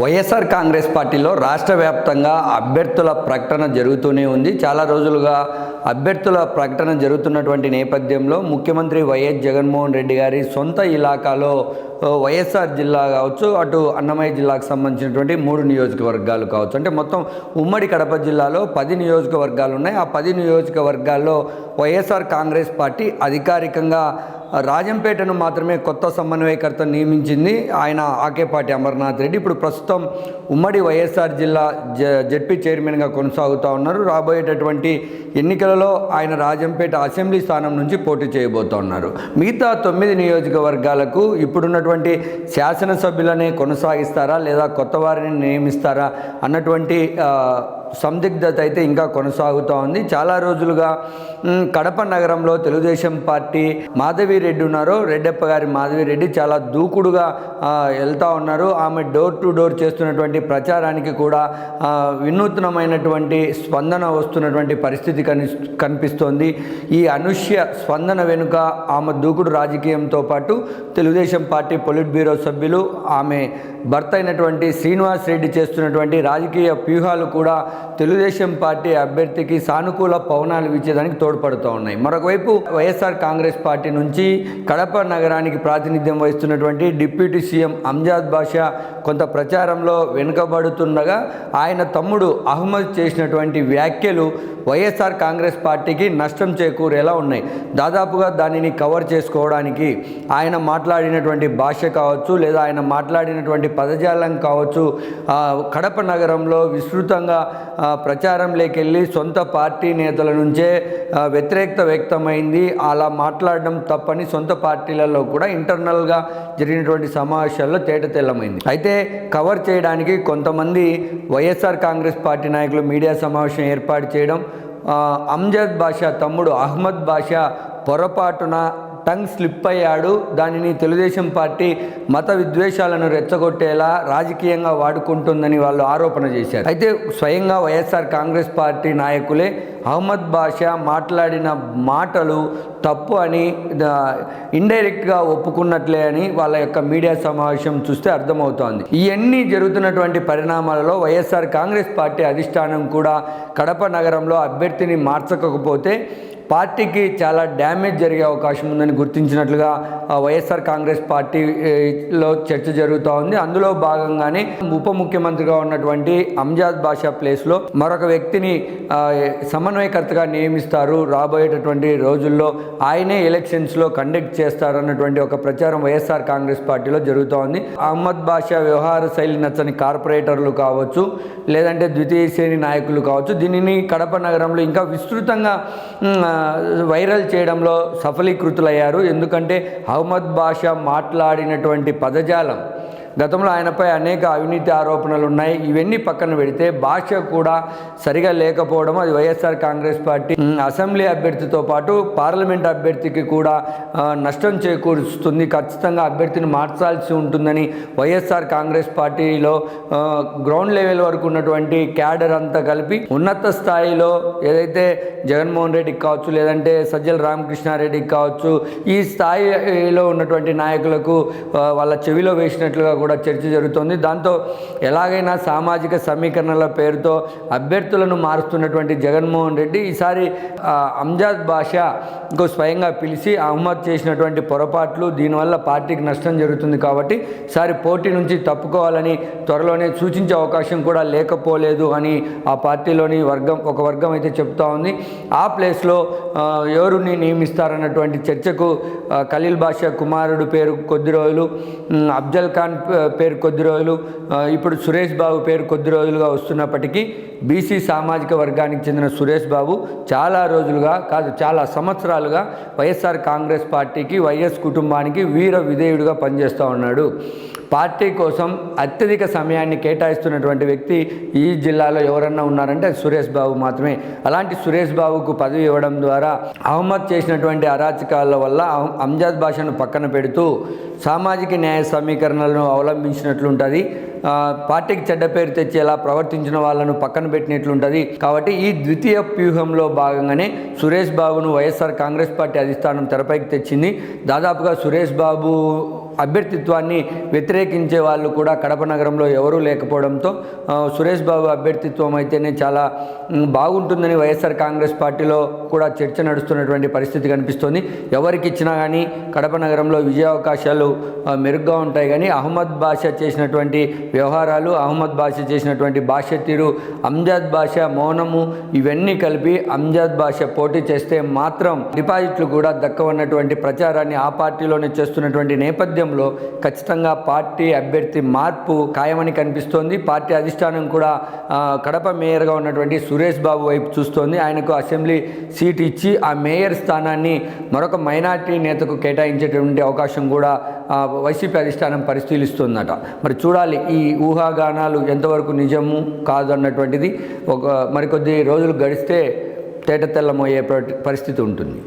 వైఎస్ఆర్ కాంగ్రెస్ పార్టీలో రాష్ట్ర వ్యాప్తంగా అభ్యర్థుల ప్రకటన జరుగుతూనే ఉంది. చాలా రోజులుగా అభ్యర్థుల ప్రకటన జరుగుతున్నటువంటి నేపథ్యంలో ముఖ్యమంత్రి వైఎస్ జగన్మోహన్ రెడ్డి గారి సొంత ఇలాకాలో వైఎస్ఆర్ జిల్లా కావచ్చు అటు అన్నమయ్య జిల్లాకు సంబంధించినటువంటి మూడు నియోజకవర్గాలు కావచ్చు. అంటే మొత్తం ఉమ్మడి కడప జిల్లాలో పది నియోజకవర్గాలు ఉన్నాయి. ఆ పది నియోజకవర్గాల్లో వైఎస్ఆర్ కాంగ్రెస్ పార్టీ అధికారికంగా రాజంపేటను మాత్రమే కొత్త సమన్వయకర్త నియమించింది ఆయన ఆకేపాటి అమర్నాథ్ రెడ్డి. ఇప్పుడు ప్రస్తుతం ఉమ్మడి వైఎస్ఆర్ జిల్లా జ జడ్పీ చైర్మన్గా కొనసాగుతూ ఉన్నారు. రాబోయేటటువంటి ఎన్నికలలో ఆయన రాజంపేట అసెంబ్లీ స్థానం నుంచి పోటీ చేయబోతున్నారు మిగతా తొమ్మిది నియోజకవర్గాలకు ఇప్పుడున్నటువంటి శాసనసభ్యులనే కొనసాగిస్తారా లేదా కొత్త వారిని నియమిస్తారా అన్నటువంటి సందిగ్ధత అయితే ఇంకా కొనసాగుతూ ఉంది. చాలా రోజులుగా కడప నగరంలో తెలుగుదేశం పార్టీ మాధవిరెడ్డి ఉన్నారు. రెడ్డప్ప గారి మాధవిరెడ్డి చాలా దూకుడుగా వెళ్తూ వెళ్తా ఉన్నారు. ఆమె డోర్ టు డోర్ చేస్తున్నటువంటి ప్రచారానికి కూడా వినూత్నమైనటువంటి స్పందన వస్తున్నటువంటి పరిస్థితి కని కనిపిస్తోంది. ఈ అనుష్య స్పందన వెనుక ఆమె దూకుడు రాజకీయంతో పాటు తెలుగుదేశం పార్టీ పొలిట్ బ్యూరో సభ్యులు ఆమె భర్త అయినటువంటి శ్రీనివాస్ రెడ్డి చేస్తున్నటువంటి రాజకీయ వ్యూహాలు కూడా తెలుగుదేశం పార్టీ అభ్యర్థికి సానుకూల పవనాలు వీచేదానికి తోడ్పడుతూ ఉన్నాయి. మరొకవైపు వైఎస్ఆర్ కాంగ్రెస్ పార్టీ నుంచి కడప నగరానికి ప్రాతినిధ్యం వహిస్తున్నటువంటి డిప్యూటీ సీఎం అంజాద్ బాషా కొంత ప్రచారంలో వెనుకబడుతుండగా ఆయన తమ్ముడు అహ్మద్ చేసినటువంటి వ్యాఖ్యలు వైఎస్ఆర్ కాంగ్రెస్ పార్టీకి నష్టం చేకూరేలా ఉన్నాయి. దాదాపుగా దానిని కవర్ చేసుకోవడానికి ఆయన మాట్లాడినటువంటి భాష కావచ్చు లేదా ఆయన మాట్లాడినటువంటి పదజాలం కావచ్చు కడప నగరంలో విస్తృతంగా ప్రచారంలోకి వెళ్ళి సొంత పార్టీ నేతల నుంచే వ్యతిరేకత వ్యక్తమైంది. అలా మాట్లాడడం తప్పని సొంత పార్టీలలో కూడా ఇంటర్నల్గా జరిగినటువంటి సమావేశాల్లో తేటతెల్లమైంది అయితే కవర్ చేయడానికి కొంతమంది వైఎస్ఆర్ కాంగ్రెస్ పార్టీ నాయకులు మీడియా సమావేశం ఏర్పాటు చేయడం అమ్జద్ అంజద్ బాషా తమ్ముడు అహ్మద్ బాషా పొరపాటున టంగ్ స్లిప్ అయ్యాడు. దానిని తెలుగుదేశం పార్టీ మత విద్వేషాలను రెచ్చగొట్టేలా రాజకీయంగా వాడుకుంటుందని వాళ్ళు ఆరోపణ చేశారు. అయితే స్వయంగా వైఎస్ఆర్ కాంగ్రెస్ పార్టీ నాయకులే అహ్మద్ బాషా మాట్లాడిన మాటలు తప్పు అని ఇండైరెక్ట్గా ఒప్పుకున్నట్లే అని వాళ్ళ యొక్క మీడియా సమావేశం చూస్తే అర్థమవుతోంది. ఇవన్నీ జరుగుతున్నటువంటి పరిణామాలలో వైఎస్ఆర్ కాంగ్రెస్ పార్టీ అధిష్టానం కూడా కడప నగరంలో అభ్యర్థిని మార్చకపోతే పార్టీకి చాలా డ్యామేజ్ జరిగే అవకాశం ఉందని గుర్తించినట్లుగా వైఎస్ఆర్ కాంగ్రెస్ పార్టీలో చర్చ జరుగుతూ ఉంది. అందులో భాగంగానే ఉప ముఖ్యమంత్రిగా ఉన్నటువంటి అంజాద్ బాషా ప్లేస్లో మరొక వ్యక్తిని సమన్వయకర్తగా నియమిస్తారు. రాబోయేటటువంటి రోజుల్లో ఆయనే ఎలక్షన్స్లో కండక్ట్ చేస్తారన్నటువంటి ఒక ప్రచారం వైఎస్ఆర్ కాంగ్రెస్ పార్టీలో జరుగుతూ ఉంది. అహ్మద్ బాషా వ్యవహార శైలి నచ్చని కార్పొరేటర్లు కావచ్చు లేదంటే ద్వితీయ శ్రేణి నాయకులు కావచ్చు దీనిని కడప నగరంలో ఇంకా విస్తృతంగా వైరల్ చేయడంలో సఫలీకృతులయ్యారు. ఎందుకంటే అహ్మద్ బాషా మాట్లాడినటువంటి పదజాలం గతంలో ఆయనపై అనేక అవినీతి ఆరోపణలు ఉన్నాయి. ఇవన్నీ పక్కన పెడితే భాష కూడా సరిగా లేకపోవడం అది వైఎస్ఆర్ కాంగ్రెస్ పార్టీ అసెంబ్లీ అభ్యర్థితో పాటు పార్లమెంట్ అభ్యర్థికి కూడా నష్టం చేకూరుస్తుంది. ఖచ్చితంగా అభ్యర్థిని మార్చాల్సి ఉంటుందని వైఎస్ఆర్ కాంగ్రెస్ పార్టీలో గ్రౌండ్ లెవెల్ వరకు ఉన్నటువంటి క్యాడర్ అంతా కలిపి ఉన్నత స్థాయిలో ఏదైతే జగన్మోహన్ రెడ్డికి కావచ్చు లేదంటే సజ్జల రామకృష్ణారెడ్డికి కావచ్చు ఈ స్థాయిలో ఉన్నటువంటి నాయకులకు వాళ్ళ చెవిలో వేసినట్లుగా కూడా చర్చ జరుగుతోంది. దాంతో ఎలాగైనా సామాజిక సమీకరణల పేరుతో అభ్యర్థులను మారుస్తున్నటువంటి జగన్మోహన్ రెడ్డి ఈసారి అంజాద్ బాషా ఇంకో స్వయంగా పిలిచి అహ్మద్ చేసినటువంటి పొరపాట్లు దీనివల్ల పార్టీకి నష్టం జరుగుతుంది కాబట్టి ఈసారి పోటీ నుంచి తప్పుకోవాలని త్వరలోనే సూచించే అవకాశం కూడా లేకపోలేదు అని ఆ పార్టీలోని వర్గం ఒక వర్గం అయితే చెప్తా ఉంది. ఆ ప్లేస్లో ఎవరుని ఎవరిని నియమిస్తారన్నటువంటి చర్చకు ఖలీల్ బాషా కుమారుడు పేరు కొద్ది రోజులు అఫ్జల్ ఖాన్ పేరు కొద్ది రోజులు ఇప్పుడు సురేష్ బాబు పేరు కొద్ది రోజులుగా వస్తున్నప్పటికీ బీసీ సామాజిక వర్గానికి చెందిన సురేష్ బాబు చాలా రోజులుగా కాదు చాలా సంవత్సరాలుగా వైఎస్ఆర్ కాంగ్రెస్ పార్టీకి వైఎస్ కుటుంబానికి వీర విధేయుడిగా పనిచేస్తూ ఉన్నాడు. పార్టీ కోసం అత్యధిక సమయాన్ని కేటాయిస్తున్నటువంటి వ్యక్తి ఈ జిల్లాలో ఎవరన్నా ఉన్నారంటే సురేష్ బాబు మాత్రమే. అలాంటి సురేష్ బాబుకు పదవి ఇవ్వడం ద్వారా అహ్మద్ చేసినటువంటి అరాచకాల వల్ల అంజాద్ భాషను పక్కన పెడుతూ సామాజిక న్యాయ సమీకరణలను అవలంబించినట్లుంటుంది. పార్టీకి చెడ్డ పేరు తెచ్చేలా ప్రవర్తించిన వాళ్ళను పక్కన పెట్టినట్లుంటుంది. కాబట్టి ఈ ద్వితీయ వ్యూహంలో భాగంగానే సురేష్ బాబును వైఎస్ఆర్ కాంగ్రెస్ పార్టీ అధిష్టానం తెరపైకి తెచ్చింది. దాదాపుగా సురేష్ బాబు అభ్యర్థిత్వాన్ని వ్యతిరేకించే వాళ్ళు కూడా కడప నగరంలో ఎవరూ లేకపోవడంతో సురేష్ బాబు అభ్యర్థిత్వం అయితేనే చాలా బాగుంటుందని వైఎస్ఆర్ కాంగ్రెస్ పార్టీలో కూడా చర్చ నడుస్తున్నటువంటి పరిస్థితి కనిపిస్తోంది. ఎవరికి ఇచ్చినా కానీ కడప నగరంలో విజయావకాశాలు మెరుగ్గా ఉంటాయి కానీ అహ్మద్ భాష చేసినటువంటి వ్యవహారాలు అహ్మద్ భాష చేసినటువంటి భాష తీరు అంజాద్ భాష మౌనము ఇవన్నీ కలిపి అంజాద్ భాష పోటీ చేస్తే మాత్రం డిపాజిట్లు కూడా దక్కవన్నటువంటి ప్రచారాన్ని ఆ పార్టీలోనే చేస్తున్నటువంటి నేపథ్యం నేపథ్యంలో ఖచ్చితంగా పార్టీ అభ్యర్థి మార్పు ఖాయమని కనిపిస్తోంది. పార్టీ అధిష్టానం కూడా కడప మేయర్గా ఉన్నటువంటి సురేష్ బాబు వైపు చూస్తోంది. ఆయనకు అసెంబ్లీ సీట్ ఇచ్చి ఆ మేయర్ స్థానాన్ని మరొక మైనార్టీ నేతకు కేటాయించేటువంటి అవకాశం కూడా వైసీపీ అధిష్టానం పరిశీలిస్తుందట. మరి చూడాలి ఈ ఊహాగానాలు ఎంతవరకు నిజము కాదు అన్నటువంటిది ఒక మరికొద్ది రోజులు గడిస్తే తేట తెల్లమయ్యే పరిస్థితి ఉంటుంది.